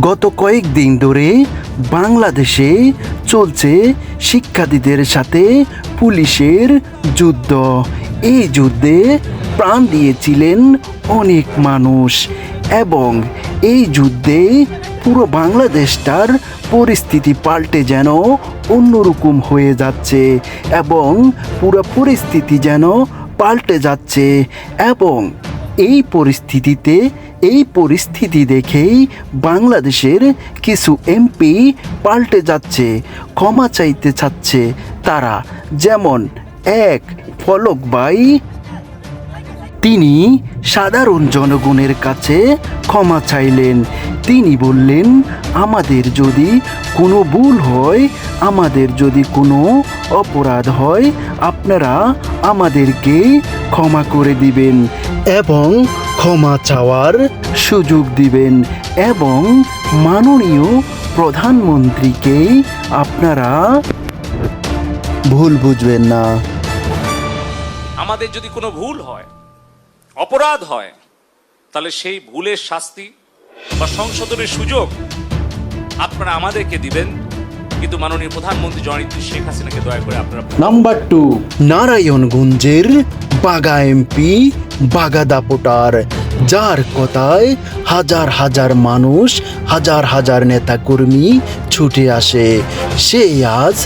গত কয়েকদিন ধরে বাংলাদেশে চলছে শিক্ষার্থীদের সাথে পুলিশের যুদ্ধ। এই যুদ্ধে প্রাণ দিয়েছিলেন অনেক মানুষ এবং এই যুদ্ধে পুরো বাংলাদেশটার পরিস্থিতি পাল্টে যেন অন্যরকম হয়ে যাচ্ছে এবং পুরো পরিস্থিতি যেন পাল্টে যাচ্ছে এবং এই পরিস্থিতিতে এই পরিস্থিতি দেখেই বাংলাদেশের কিছু এমপি পাল্টে যাচ্ছে, ক্ষমা চাইতে চাচ্ছে তারা। যেমন এক ফলক ভাই তিনি সাধারণ জনগণের কাছে ক্ষমা চাইলেন। তিনি বললেন, আমাদের যদি কোনো ভুল হয়, আমাদের যদি কোনো অপরাধ হয়, আপনারা আমাদেরকে ক্ষমা করে দিবেন। এবং ক্ষমা চাওয়ার সুযোগ দিবেন এবং মাননীয় প্রধানমন্ত্রীকে আপনারা ভুল বুঝবেন না। আমাদের যদি কোনো ভুল হয়, অপরাধ হয়, তাহলে সেই ভুলের শাস্তি বা সংশোধনের সুযোগ আপনারা আমাদেরকে দিবেন। কিন্তু মাননীয় প্রধানমন্ত্রী জননেত্রী শেখ হাসিনাকে দয়া করে আপনারা নাম্বার টু, নারায়ণগঞ্জের বাগা এমপি বাগা দাপোটার যার কথায় হাজার হাজার মানুষ, হাজার হাজার নেতাকর্মী ছুটে আসে। সে আজ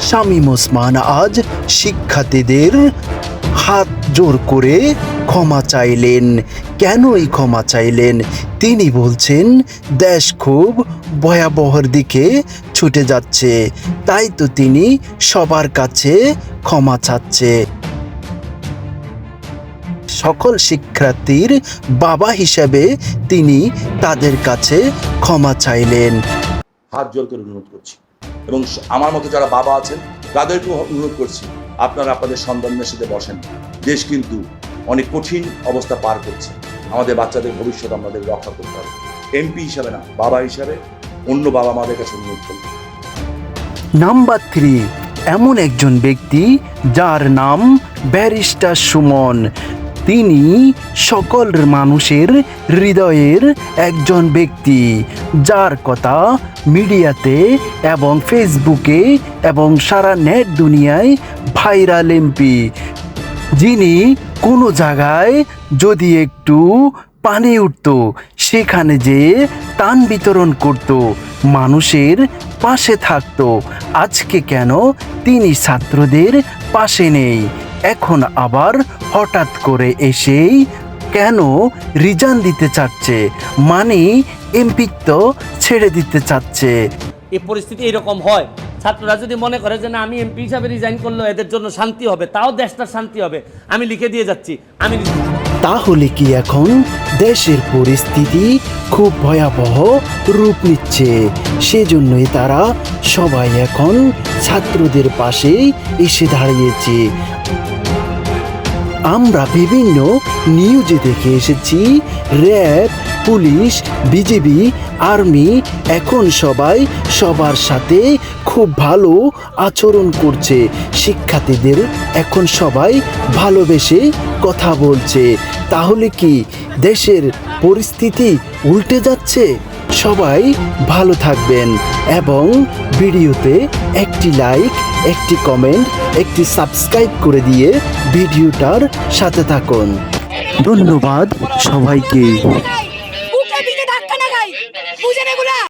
শামীম ওসমান, আজ শিক্ষার্থীদের হাত জোর করে ক্ষমা চাইলেন। কেনই ক্ষমা চাইলেন? তিনি বলছেন, দেশ খুব ভয়াবহর দিকে ছুটে যাচ্ছে। তাই তো তিনি সবার কাছে ক্ষমা চাচ্ছে। সকল শিক্ষার্থীর বাবা হিসাবে তিনি তাদের কাছে ক্ষমা চাইলেন। হাত জোর করে অনুরোধ করছি। এবং আমার মতো যারা বাবা আছেন, তাদেরকেও অনুরোধ করছি, আপনারা আপনাদের সন্তানদের সাথে বসেন। দেশ কিন্তু অনেক কঠিন অবস্থা পার করছে। আমাদের বাচ্চাদের ভবিষ্যৎ আমাদের রক্ষা করতে হবে। এমপি হিসাবে না, বাবা হিসাবে অন্য বাবা মাদের কাছে অনুরোধ করব নাম্বার থ্রি, এমন একজন ব্যক্তি যার নাম ব্যারিস্টার সুমন। তিনি সকল মানুষের হৃদয়ের একজন ব্যক্তি, যার কথা মিডিয়াতে এবং ফেসবুকে এবং সারা নেট দুনিয়ায় ভাইরাল এমপি। যিনি কোনো জায়গায় যদি একটু পানি উঠত। সেখানে যে তান বিতরণ করত। মানুষের পাশে থাকতো। আজকে কেন তিনি ছাত্রদের পাশে নেই? এখন আবার হঠাৎ করে এসেই কেন রিজান দিতে চাচ্ছে? মানে এমপিত্ব ছেড়ে দিতে চাচ্ছে। এই পরিস্থিতি এরকম হয়। ছাত্ররা যদি মনে করে যে না, আমি এমপি হিসাবে রিজাইন করল এদের জন্য শান্তি হবে, তাও দেশটার শান্তি হবে, আমি লিখে দিয়ে যাচ্ছি। আমি তাহলে কি এখন দেশের পরিস্থিতি খুব ভয়াবহ রূপ নিচ্ছে? সেজন্যই তারা সবাই এখন ছাত্রদের পাশে এসে দাঁড়িয়েছে। আমরা বিভিন্ন নিউজে দেখে এসেছি, র্যাব, পুলিশ বিজেপি আর্মি এখন সবাই সবার সাথে খুব ভালো আচরণ করছে। শিক্ষার্থীদের এখন সবাই ভালোবেসে কথা বলছে, তাহলে কি দেশের পরিস্থিতি উল্টে যাচ্ছে? সবাই ভালো থাকবেন এবং ভিডিওতে একটি লাইক, একটি কমেন্ট, একটি সাবস্ক্রাইব করে দিয়ে ভিডিওটার সাথে থাকুন। ধন্যবাদ সবাইকে।